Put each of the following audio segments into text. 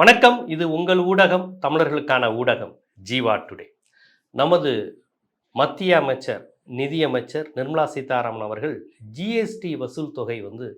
வணக்கம். இது உங்கள் ஊடகம் தமிழர்களுக்கான ஊடகம் ஜீவா டுடே. நமது மத்திய அமைச்சர் நிதியமைச்சர் நிர்மலா சீதாராமன் அவர்கள் ஜிஎஸ்டி வசூல் தொகை வந்து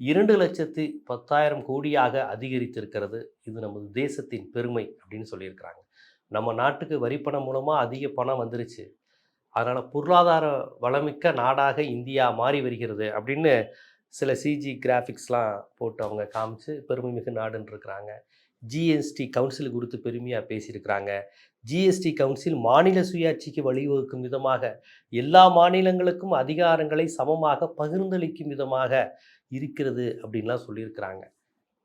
இரண்டு லட்சத்தி பத்தாயிரம் கோடியாக அதிகரித்திருக்கிறது. இது நமது தேசத்தின் பெருமை அப்படின்னு சொல்லியிருக்கிறாங்க. நம்ம நாட்டுக்கு வரிப்பணம் மூலமாக அதிக பணம் வந்துருச்சு. அதனால் பொருளாதார வளமிக்க நாடாக இந்தியா மாறி வருகிறது அப்படின்னு சில சிஜி கிராஃபிக்ஸ்லாம் போட்டு அவங்க காமிச்சு பெருமை மிகு நாடுன்னு இருக்கிறாங்க ஜிஎஸ்டி கவுன்சில் குறித்து பெருமையாக பேசியிருக்கிறாங்க. ஜிஎஸ்டி கவுன்சில் மாநில சுயாட்சிக்கு வழிவகுக்கும் விதமாக எல்லா மாநிலங்களுக்கும் அதிகாரங்களை சமமாக பகிர்ந்தளிக்கும் விதமாக இருக்கிறது அப்படின்லாம் சொல்லியிருக்கிறாங்க.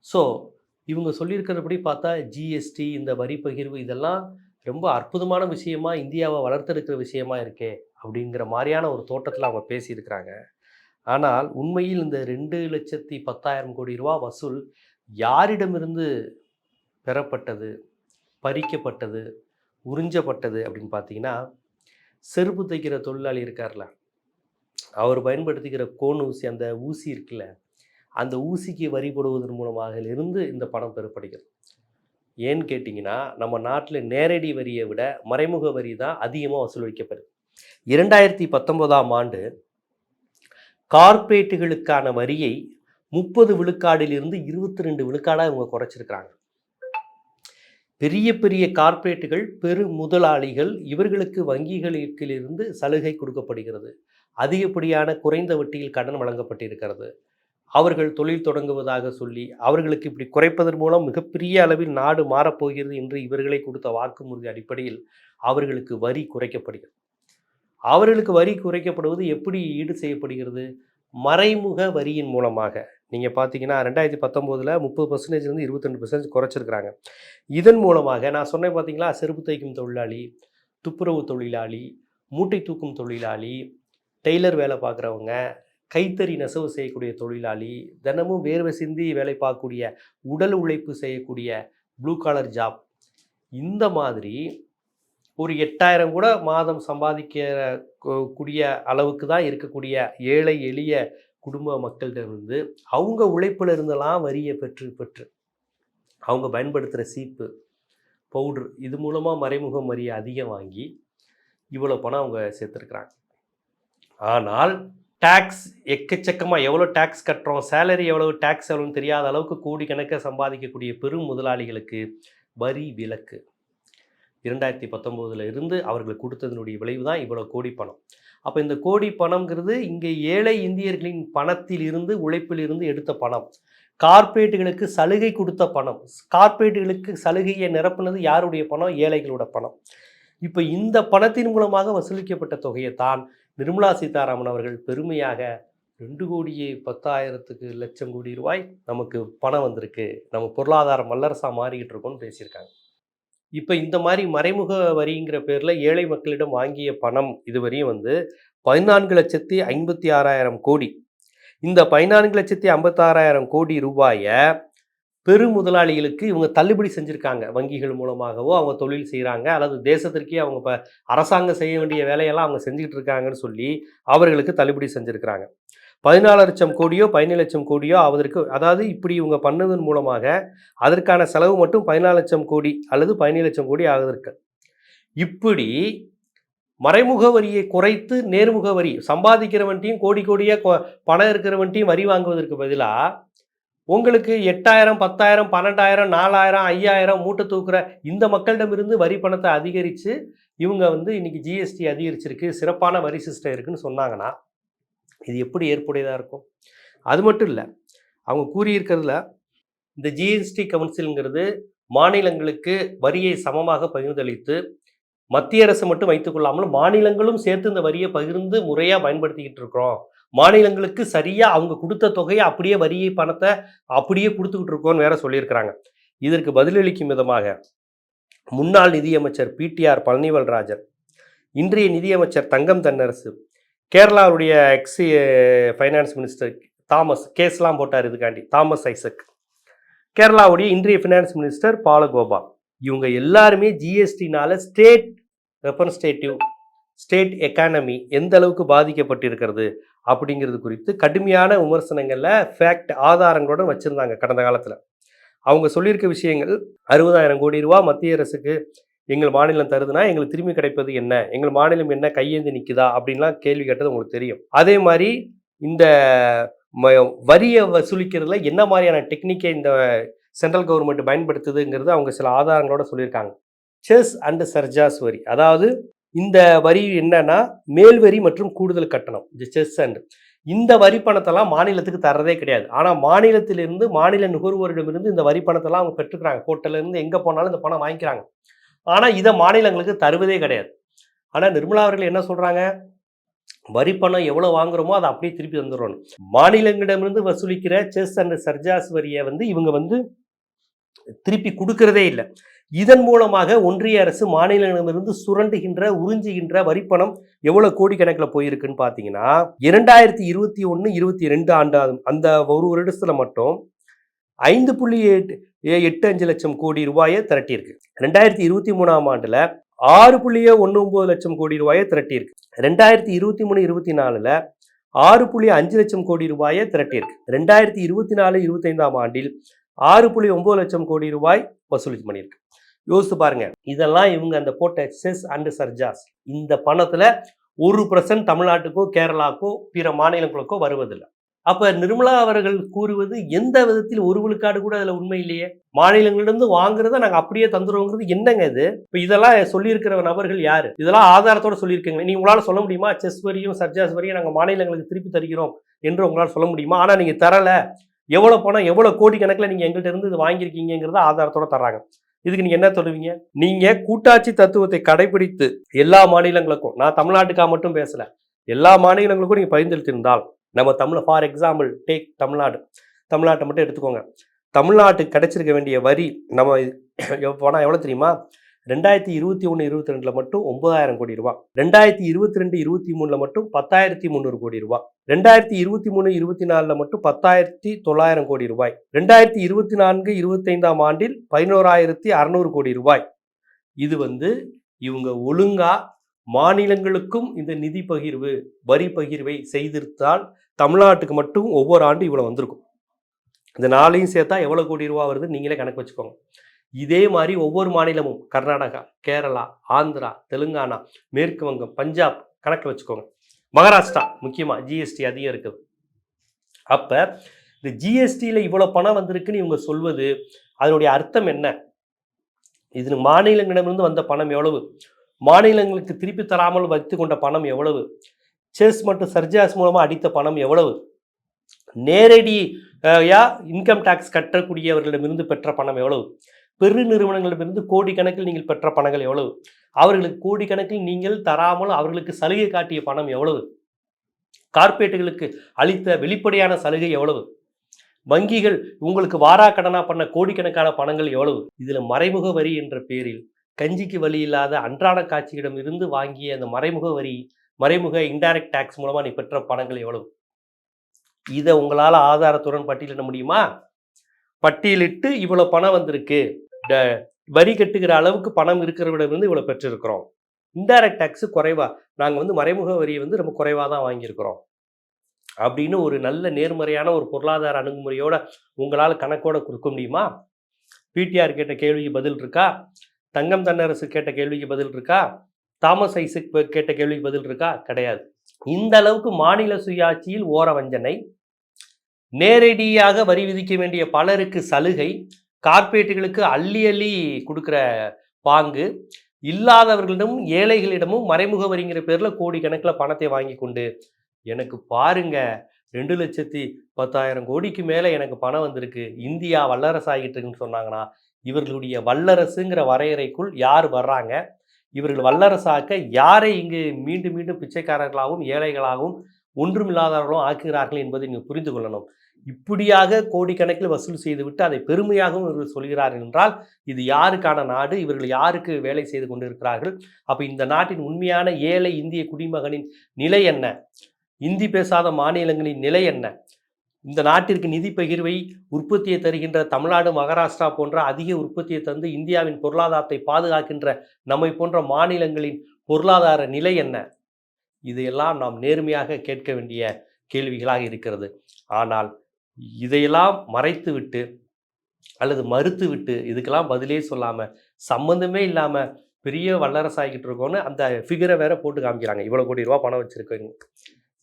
ஸோ இவங்க சொல்லியிருக்கிறபடி பார்த்தா ஜிஎஸ்டி இந்த வரி பகிர்வு இதெல்லாம் ரொம்ப அற்புதமான விஷயமா இந்தியாவை வளர்த்தெடுக்கிற விஷயமா இருக்கே அப்படிங்கிற மாதிரியான ஒரு தோட்டத்தில் அவங்க பேசியிருக்கிறாங்க. ஆனால் உண்மையில் இந்த ரெண்டு லட்சத்தி பத்தாயிரம் கோடி ரூபா வசூல் யாரிடமிருந்து பெறப்பட்டது பறிக்கப்பட்டது உறிஞ்சப்பட்டது அப்படின்னு பார்த்தீங்கன்னா செருப்பு தைக்கிற தொழிலாளி இருக்கார்ல. அவர் பயன்படுத்திக்கிற கோன் ஊசி அந்த ஊசி இருக்குல்ல அந்த ஊசிக்கு வரி போடுவதன் மூலமாக இருந்து இந்த பணம் பெறப்படுகிறது. ஏன்னு கேட்டிங்கன்னா நம்ம நாட்டில் நேரடி வரியை விட மறைமுக வரி தான் அதிகமாக வசூலிக்கப்படுது. இரண்டாயிரத்தி பத்தொன்பதாம் ஆண்டு கார்ப்பரேட்டுகளுக்கான வரியை முப்பது விழுக்காடிலிருந்து இருபத்தி ரெண்டு விழுக்காடாக இவங்க குறைச்சிருக்கிறாங்க. பெரிய பெரிய கார்ப்பரேட்டுகள் பெரு முதலாளிகள் இவர்களுக்கு வங்கிகளிலிருந்து சலுகை கொடுக்கப்படுகிறது. அதிகப்படியான குறைந்த வட்டியில் கடன் வழங்கப்பட்டிருக்கிறது. அவர்கள் தொழில் தொடங்குவதாக சொல்லி அவர்களுக்கு இப்படி குறைப்பதன் மூலம் மிகப்பெரிய அளவில் நாடு மாறப்போகிறது என்று இவர்களை கொடுத்த வாக்குறுதி அடிப்படையில் அவர்களுக்கு வரி குறைக்கப்படுகிறது. அவர்களுக்கு வரி குறைக்கப்படுவது எப்படி ஈடு செய்யப்படுகிறது? மறைமுக வரியின் மூலமாக. நீங்கள் பார்த்தீங்கன்னா ரெண்டாயிரத்தி பத்தொம்போதில் முப்பது பர்சன்டேஜ்லேருந்து இருபத்தெண்டு பர்சன்டேஜ் குறைச்சிருக்கிறாங்க. இதன் மூலமாக நான் சொன்னேன் பார்த்தீங்களா செருப்பு தைக்கும் தொழிலாளி துப்புரவு தொழிலாளி மூட்டை தூக்கும் தொழிலாளி டெய்லர் வேலை பார்க்குறவங்க கைத்தறி நெசவு செய்யக்கூடிய தொழிலாளி தினமும் வேர்வை சிந்தி வேலை பார்க்கக்கூடிய உடல் உழைப்பு செய்யக்கூடிய ப்ளூ காலர் ஜாப் இந்த மாதிரி ஒரு எட்டாயிரம் கூட மாதம் சம்பாதிக்கிற கூடிய அளவுக்கு தான் இருக்கக்கூடிய ஏழை எளிய குடும்ப மக்களிடமிருந்து அவங்க உழைப்பில் இருந்தெல்லாம் வரியை பெற்று பெற்று. அவங்க பயன்படுத்துகிற சீப்பு பவுட்ரு இது மூலமாக மறைமுக வரியை அதிகம் வாங்கி இவ்வளோ பணம் அவங்க சேர்த்துருக்குறாங்க. ஆனால் டேக்ஸ் எக்கச்சக்கமாக எவ்வளோ டேக்ஸ் கட்டுறோம் சேலரி எவ்வளோ டேக்ஸ் எவ்வளோன்னு தெரியாத அளவுக்கு கோடிக்கணக்காக சம்பாதிக்கக்கூடிய பெரும் முதலாளிகளுக்கு வரி விலக்கு. இரண்டாயிரத்தி பத்தொம்போதில் இருந்து அவர்களுக்கு கொடுத்ததனுடைய விளைவு தான் இவ்வளோ கோடி பணம். அப்போ இந்த கோடி பணம்ங்கிறது இங்கே ஏழை இந்தியர்களின் பணத்தில் இருந்து உழைப்பில் இருந்து எடுத்த பணம். கார்ப்பரேட்டுகளுக்கு சலுகை கொடுத்த பணம். கார்ப்பரேட்டுகளுக்கு சலுகையை நிரப்புனது யாருடைய பணம்? ஏழைகளோட பணம். இப்போ இந்த பணத்தின் மூலமாக வசூலிக்கப்பட்ட தொகையை தான் நிர்மலா சீதாராமன் அவர்கள் பெருமையாக ரெண்டு கோடியே பத்தாயிரத்துக்கு லட்சம் கோடி ரூபாய் நமக்கு பணம் வந்திருக்கு. நம்ம பொருளாதாரம் வல்லரசாக மாறிக்கிட்டு இருக்கோம்னு பேசியிருக்காங்க. இப்போ இந்த மாதிரி மறைமுக வரிங்கிற பேரில் ஏழை மக்களிடம் வாங்கிய பணம் இதுவரையும் வந்து பதினான்கு லட்சத்தி ஐம்பத்தி ஆறாயிரம் கோடி. இந்த பதினான்கு லட்சத்தி ஐம்பத்தாறாயிரம் கோடி ரூபாயை பெரு முதலாளிகளுக்கு இவங்க தள்ளுபடி செஞ்சுருக்காங்க. வங்கிகள் மூலமாகவோ அவங்க தொழில் செய்கிறாங்க அல்லது தேசத்திற்கே அவங்க இப்போ அரசாங்கம் செய்ய வேண்டிய வேலையெல்லாம் அவங்க செஞ்சுக்கிட்டு இருக்காங்கன்னு சொல்லி அவர்களுக்கு தள்ளுபடி செஞ்சுருக்கிறாங்க. பதினாலு லட்சம் கோடியோ பதினேழு லட்சம் கோடியோ அவதற்கு அதாவது இப்படி இவங்க பண்ணதன் மூலமாக அதற்கான செலவு மட்டும் பதினாலு லட்சம் கோடி அல்லது பதினேழு லட்சம் கோடி ஆகுதற்கு இப்படி மறைமுக வரியை குறைத்து நேர்முக வரி சம்பாதிக்கிறவன்ட்டையும் கோடி கோடியாக கொ- பணம் இருக்கிறவன்ட்டையும் வரி வாங்குவதற்கு பதிலாக உங்களுக்கு எட்டாயிரம் பத்தாயிரம் பன்னெண்டாயிரம் நாலாயிரம் ஐயாயிரம் மூட்டை தூக்குற இந்த மக்களிடமிருந்து வரி பணத்தை அதிகரித்து இவங்க வந்து இன்றைக்கி ஜிஎஸ்டி அதிகரிச்சிருக்கு சிறப்பான வரி சிஸ்டம் இருக்குன்னு சொன்னாங்கன்னா இது எப்படி ஏற்புடையதாக இருக்கும்? அது மட்டும் இல்லை அவங்க கூறியிருக்கிறதுல இந்த ஜிஎஸ்டி கவுன்சிலுங்கிறது மாநிலங்களுக்கு வரியை சமமாக பகிர்ந்தளித்து மத்திய அரசு மட்டும் வைத்துக்கொள்ளாமல் மாநிலங்களும் சேர்த்து இந்த வரியை பகிர்ந்து முறையாக பயன்படுத்திக்கிட்டு இருக்கிறோம். மாநிலங்களுக்கு சரியாக அவங்க கொடுத்த தொகையை அப்படியே வரியை பணத்தை அப்படியே கொடுத்துக்கிட்டு இருக்கோம்னு வேற சொல்லியிருக்கிறாங்க. இதற்கு பதிலளிக்கும் விதமாக முன்னாள் நிதியமைச்சர் பிடிஆர் பழனிவல்ராஜன் இன்றைய நிதியமைச்சர் தங்கம் தென்னரசு கேரளாவுடைய எக்ஸி ஃபைனான்ஸ் மினிஸ்டர் தாமஸ் கேஸ்லாம் போட்டார் இதுக்காண்டி தாமஸ் ஐசக். கேரளாவுடைய இன்றைய ஃபினான்ஸ் மினிஸ்டர் பாலகோபால். இவங்க எல்லாருமே ஜிஎஸ்டினால ஸ்டேட் ரெப்ரன்ஸ்டேட்டிவ் ஸ்டேட் எக்கானமி எந்த அளவுக்கு பாதிக்கப்பட்டிருக்கிறது அப்படிங்கிறது குறித்து கடுமையான விமர்சனங்களில் ஃபேக்ட் ஆதாரங்களுடன் வச்சுருந்தாங்க கடந்த காலத்தில். அவங்க சொல்லியிருக்க விஷயங்கள் அறுபதாயிரம் கோடி ரூபா மத்திய அரசுக்கு எங்கள் மாநிலம் தருதுன்னா எங்களுக்கு திரும்பி கிடைப்பது என்ன? எங்கள் மாநிலம் என்ன? கையேந்து நிற்குதா அப்படின்லாம் கேள்வி கேட்டது உங்களுக்கு தெரியும். அதே மாதிரி இந்த ம- வரியை வசூலிக்கிறதுல என்ன மாதிரியான டெக்னிக்கை இந்த சென்ட்ரல் கவர்மெண்ட் பயன்படுத்துதுங்கிறது அவங்க சில ஆதாரங்களோட சொல்லியிருக்காங்க. செஸ் அண்ட் சர்ஜாஸ் வரி. அதாவது இந்த வரி என்னன்னா மேல் வரி மற்றும் கூடுதல் கட்டணம். இந்த செஸ் அண்ட் இந்த வரி பணத்தெல்லாம் மாநிலத்துக்கு தர்றதே கிடையாது. ஆனால் மாநிலத்திலிருந்து மாநில நுகர்வோரிடமிருந்து இந்த வரி பணத்தெல்லாம் அவங்க பெற்றுக்கிறாங்க. ஹோட்டல்லேருந்து எங்கே போனாலும் இந்த பணம் வாங்கிக்கிறாங்க. ஆனால் இதை மாநிலங்களுக்கு தருவதே கிடையாது. ஆனால் நிர்மலா அவர்கள் என்ன சொல்கிறாங்க வரி பணம் எவ்வளோ வாங்குறோமோ அதை அப்படியே திருப்பி வந்துடணும் மாநிலங்களிடமிருந்து வசூலிக்கிற செஸ் அண்ட் சர்ஜாஸ் வரியை வந்து இவங்க வந்து திருப்பி கொடுக்கறதே இல்லை. இதன் மூலமாக ஒன்றிய அரசு மாநிலங்களிடமிருந்து சுரண்டுகின்ற உறிஞ்சுகின்ற வரிப்பணம் எவ்வளோ கோடிக்கணக்கில் போயிருக்குன்னு பார்த்தீங்கன்னா இரண்டாயிரத்தி இருபத்தி ஒன்று இருபத்தி ரெண்டு ஆண்டு அந்த ஒரு வருடத்தில் மட்டும் ஐந்து புள்ளி எட்டு ஏ- எட்டு அஞ்சு லட்சம் கோடி ரூபாயை திரட்டியிருக்கு. ரெண்டாயிரத்தி இருபத்தி மூணாம் ஆண்டில் ஆறு புள்ளியே ஒன்று ஒம்பது லட்சம் கோடி ரூபாயை திரட்டியிருக்கு. ரெண்டாயிரத்தி இருபத்தி மூணு இருபத்தி நாலில் ஆறு புள்ளி அஞ்சு லட்சம் கோடி ரூபாயை திரட்டியிருக்கு. ரெண்டாயிரத்தி இருபத்தி நாலு இருபத்தைந்தாம் ஆண்டில் ஆறு புள்ளி ஒம்பது லட்சம் கோடி ரூபாய் வசூல் பண்ணியிருக்கு. யோசித்து பாருங்க இதெல்லாம் இவங்க அந்த போட்ட செஸ் அண்ட் சர்ஜாஸ். இந்த பணத்தில் ஒரு பர்சன்ட் தமிழ்நாட்டுக்கோ கேரளாக்கோ பிற மாநிலங்களுக்கோ வருவதில்லை. அப்ப நிர்மலா அவர்கள் கூறுவது எந்த விதத்தில் ஒரு விழுக்காடு கூட அதுல உண்மை இல்லையே? மாநிலங்களிலிருந்து வாங்குறத நாங்க அப்படியே தந்துருவோங்கிறது என்னங்க இது? இப்ப இதெல்லாம் சொல்லியிருக்கிற நபர்கள் யாரு? இதெல்லாம் ஆதாரத்தோட சொல்லியிருக்கீங்க நீங்க உங்களால சொல்ல முடியுமா? செஸ் வரியும் சர்ஜாஸ் வரியும் நாங்க மாநிலங்களுக்கு திருப்பி தருகிறோம் என்று உங்களால சொல்ல முடியுமா? ஆனா நீங்க தரல. எவ்வளவு பணம் எவ்வளவு கோடி கணக்கில் நீங்க எங்கள்கிட்ட இருந்து இது வாங்கியிருக்கீங்கிறத ஆதாரத்தோட தர்றாங்க. இதுக்கு நீங்க என்ன சொல்லுவீங்க நீங்க கூட்டாட்சி தத்துவத்தை கடைபிடித்து எல்லா மாநிலங்களுக்கும் நான் தமிழ்நாட்டுக்காக மட்டும் பேசல எல்லா மாநிலங்களுக்கும் நீங்க பரிந்துரைத்திருந்தால் நம்ம Tamil for example take Tamil Nadu. தமிழ்நாட்டை மட்டும் எடுத்துக்கோங்க. தமிழ்நாட்டுக்கு கிடைச்சிருக்க வேண்டிய வரி நம்ம போனால் பணம் எவ்வளோ தெரியுமா? ரெண்டாயிரத்தி இருபத்தி ஒன்று இருபத்தி ரெண்டில் மட்டும் ஒன்பதாயிரம் கோடி ரூபா ரெண்டாயிரத்தி இருபத்தி ரெண்டு இருபத்தி மூணில் மட்டும் பத்தாயிரத்தி முந்நூறு கோடி ரூபா ரெண்டாயிரத்தி இருபத்தி மூணு இருபத்தி நாலில் மட்டும் பத்தாயிரத்தி தொள்ளாயிரம் கோடி ரூபாய். ரெண்டாயிரத்தி இருபத்தி நான்கு இருபத்தைந்தாம் ஆண்டில் பதினோராயிரத்தி அறநூறு கோடி ரூபாய். இது வந்து இவங்க ஒழுங்கா மாநிலங்களுக்கும் இந்த நிதி பகிர்வு வரி பகிர்வை செய்திருத்தால் தமிழ்நாட்டுக்கு மட்டும் ஒவ்வொரு ஆண்டும் இவ்வளோ வந்திருக்கும். இந்த நாளையும் சேர்த்தா எவ்வளோ கோடி ரூபா வருது நீங்களே கணக்கு வச்சுக்கோங்க. இதே மாதிரி ஒவ்வொரு மாநிலமும் கர்நாடகா கேரளா ஆந்திரா தெலுங்கானா மேற்கு வங்கம் பஞ்சாப் கணக்கு வச்சுக்கோங்க. மகாராஷ்டிரா முக்கியமாக ஜிஎஸ்டி அதிகம் இருக்குது. அப்போ இந்த ஜிஎஸ்டியில் இவ்வளோ பணம் வந்திருக்குன்னு இவங்க சொல்வது அதனுடைய அர்த்தம் என்ன? இது மாநிலங்களிடமிருந்து வந்த பணம் எவ்வளவு? மாநிலங்களுக்கு திருப்பி தராமல் வைத்து கொண்ட பணம் எவ்வளவு? செஸ் மற்றும் சர்ஜாஸ் மூலமாக அடித்த பணம் எவ்வளவு? நேரடியா இன்கம் டேக்ஸ் கட்டக்கூடியவர்களிடமிருந்து பெற்ற பணம் எவ்வளவு? பெரு நிறுவனங்களிடமிருந்து கோடிக்கணக்கில் நீங்கள் பெற்ற பணங்கள் எவ்வளவு? அவர்களுக்கு கோடிக்கணக்கில் நீங்கள் தராமல் அவர்களுக்கு சலுகை காட்டிய பணம் எவ்வளவு? கார்ப்பரேட்டுகளுக்கு அளித்த வெளிப்படையான சலுகை எவ்வளவு? வங்கிகள் உங்களுக்கு வாராக்கடனா பண்ண கோடிக்கணக்கான பணங்கள் எவ்வளவு? இதில் மறைமுக வரி என்ற பேரில் கஞ்சிக்கு வழி இல்லாத அன்றாட காட்சியிடம் இருந்து வாங்கிய அந்த மறைமுக வரி மறைமுக இன்டைரக்ட் டேக்ஸ் மூலமாக நீ பெற்ற பணங்கள் எவ்வளவு? இதை உங்களால் ஆதாரத்துடன் பட்டியலிட முடியுமா? பட்டியலிட்டு இவ்வளோ பணம் வந்திருக்கு. வரி கட்டுகிற அளவுக்கு பணம் இருக்கிறவிடமிருந்து இவ்வளோ பெற்றிருக்கிறோம். இன்டைரக்ட் டேக்ஸ் குறைவாக நாங்கள் வந்து மறைமுக வரியை வந்து ரொம்ப குறைவாக தான் வாங்கியிருக்கிறோம். அப்படின்னு ஒரு நல்ல நேர்மறையான ஒரு பொருளாதார அணுகுமுறையோட உங்களால் கணக்கோட கொடுக்க முடியுமா? பிடிஆர் கேட்ட கேள்விக்கு பதில் இருக்கா? தங்கம் தன்னரசு கேட்ட கேள்விக்கு பதில் இருக்கா? தாமஸ் ஐசக் கேட்ட கேள்விக்கு பதில் இருக்கா? கிடையாது. இந்த அளவுக்கு மாநில சுயாட்சியில் ஓர வஞ்சனை நேரடியாக வரி விதிக்க வேண்டிய பலருக்கு சலுகை கார்பரேட்டுகளுக்கு அள்ளி அள்ளி கொடுக்குற பாங்கு இல்லாதவர்களிடமும் ஏழைகளிடமும் மறைமுக வரிங்கிற பேரில் கோடிக்கணக்கில் பணத்தை வாங்கி கொண்டு எனக்கு பாருங்க ரெண்டு லட்சத்தி பத்தாயிரம் கோடிக்கு மேலே எனக்கு பணம் வந்திருக்கு இந்தியா வல்லரசு ஆகிட்டு இருக்குன்னு சொன்னாங்கன்னா இவர்களுடைய வல்லரசுங்கிற வரையறைக்குள் யார் வர்றாங்க? இவர்கள் வல்லரசாக்க யாரை இங்கு மீண்டும் மீண்டும் பிச்சைக்காரர்களாகவும் ஏழைகளாகவும் ஒன்றுமில்லாதவர்களும் ஆக்குகிறார்கள் என்பதை நீங்கள் புரிந்து கொள்ளணும். இப்படியாக கோடிக்கணக்கில் வசூல் செய்துவிட்டு அதை பெருமையாகவும் இவர்கள் சொல்கிறார்கள் என்றால் இது யாருக்கான நாடு? இவர்கள் யாருக்கு வேலை செய்து கொண்டிருக்கிறார்கள்? அப்போ இந்த நாட்டின் உண்மையான ஏழை இந்திய குடிமகனின் நிலை என்ன? இந்தி பேசாத மாநிலங்களின் நிலை என்ன? இந்த நாட்டிற்கு நிதி பகிர்வை உற்பத்தியை தருகின்ற தமிழ்நாடு மகாராஷ்டிரா போன்ற அதிக உற்பத்தியை தந்து இந்தியாவின் பொருளாதாரத்தை பாதுகாக்கின்ற நம்மை போன்ற மாநிலங்களின் பொருளாதார நிலை என்ன? இதையெல்லாம் நாம் நேர்மையாக கேட்க வேண்டிய கேள்விகளாக இருக்கிறது. ஆனால் இதையெல்லாம் மறைத்துவிட்டு அல்லது மறுத்துவிட்டு இதுக்கெல்லாம் பதிலே சொல்லாமல் சம்மந்தமே இல்லாமல் பெரிய வல்லரசாகிக்கிட்டு இருக்கோன்னு அந்த ஃபிகரை வேற போட்டு காமிக்கிறாங்க. இவ்வளோ கோடி ரூபா பணம் வச்சுருக்கோங்க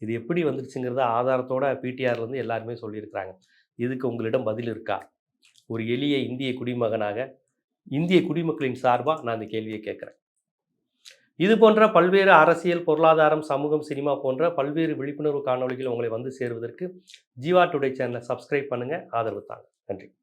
இது எப்படி வந்துருச்சுங்கிறத ஆதாரத்தோட பிடிஆர்லேருந்து எல்லாருமே சொல்லியிருக்கிறாங்க. இதுக்கு உங்களிடம் பதில் இருக்கா? ஒரு எளிய இந்திய குடிமகனாக இந்திய குடிமக்களின் சார்பாக நான் இந்த கேள்வியை கேட்குறேன். இது போன்ற பல்வேறு அரசியல் பொருளாதாரம் சமூகம் சினிமா போன்ற பல்வேறு விழிப்புணர்வு காணொளிகள் உங்களை வந்து சேருவதற்கு ஜீவா டுடே சேனலை சப்ஸ்கிரைப் பண்ணுங்கள் ஆதரவு தாங்க. நன்றி.